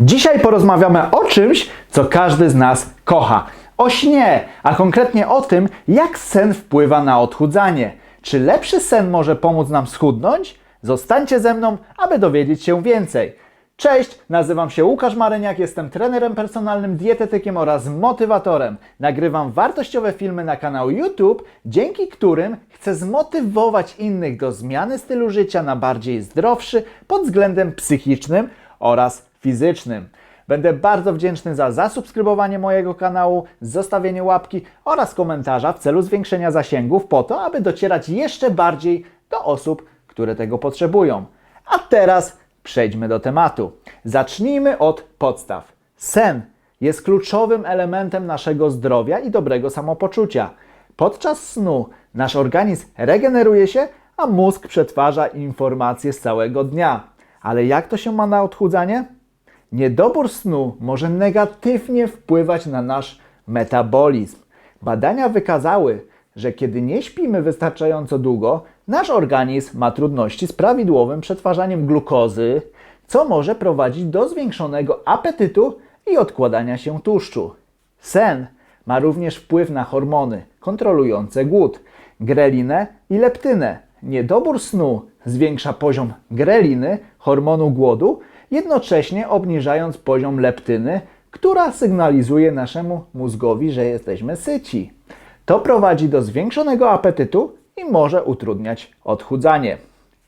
Dzisiaj porozmawiamy o czymś, co każdy z nas kocha. O śnie, a konkretnie o tym, jak sen wpływa na odchudzanie. Czy lepszy sen może pomóc nam schudnąć? Zostańcie ze mną, aby dowiedzieć się więcej. Cześć, nazywam się Łukasz Maryniak, jestem trenerem personalnym, dietetykiem oraz motywatorem. Nagrywam wartościowe filmy na kanał YouTube, dzięki którym chcę zmotywować innych do zmiany stylu życia na bardziej zdrowszy pod względem psychicznym oraz fizycznym. Będę bardzo wdzięczny za zasubskrybowanie mojego kanału, zostawienie łapki oraz komentarza w celu zwiększenia zasięgów po to, aby docierać jeszcze bardziej do osób, które tego potrzebują. A teraz przejdźmy do tematu. Zacznijmy od podstaw. Sen jest kluczowym elementem naszego zdrowia i dobrego samopoczucia. Podczas snu nasz organizm regeneruje się, a mózg przetwarza informacje z całego dnia. Ale jak to się ma na odchudzanie? Niedobór snu może negatywnie wpływać na nasz metabolizm. Badania wykazały, że kiedy nie śpimy wystarczająco długo, nasz organizm ma trudności z prawidłowym przetwarzaniem glukozy, co może prowadzić do zwiększonego apetytu i odkładania się tłuszczu. Sen ma również wpływ na hormony kontrolujące głód, grelinę i leptynę. Niedobór snu zwiększa poziom greliny, hormonu głodu, jednocześnie obniżając poziom leptyny, która sygnalizuje naszemu mózgowi, że jesteśmy syci. To prowadzi do zwiększonego apetytu i może utrudniać odchudzanie.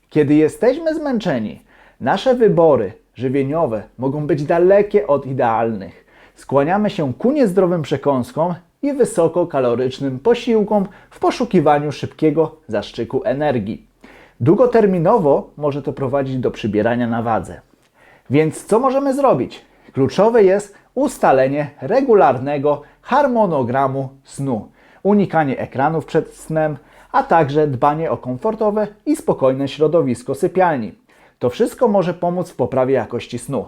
Kiedy jesteśmy zmęczeni, nasze wybory żywieniowe mogą być dalekie od idealnych. Skłaniamy się ku niezdrowym przekąskom i wysokokalorycznym posiłkom w poszukiwaniu szybkiego zaszczyku energii. Długoterminowo może to prowadzić do przybierania na wadze. Więc co możemy zrobić? Kluczowe jest ustalenie regularnego harmonogramu snu, unikanie ekranów przed snem, a także dbanie o komfortowe i spokojne środowisko sypialni. To wszystko może pomóc w poprawie jakości snu.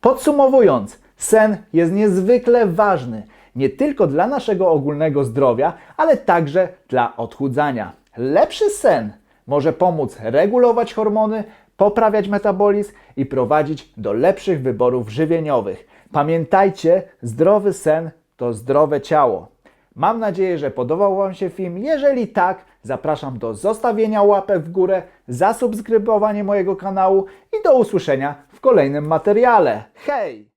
Podsumowując, sen jest niezwykle ważny nie tylko dla naszego ogólnego zdrowia, ale także dla odchudzania. Lepszy sen może pomóc regulować hormony, poprawiać metabolizm i prowadzić do lepszych wyborów żywieniowych. Pamiętajcie, zdrowy sen to zdrowe ciało. Mam nadzieję, że podobał Wam się film. Jeżeli tak, zapraszam do zostawienia łapek w górę, zasubskrybowania mojego kanału i do usłyszenia w kolejnym materiale. Hej!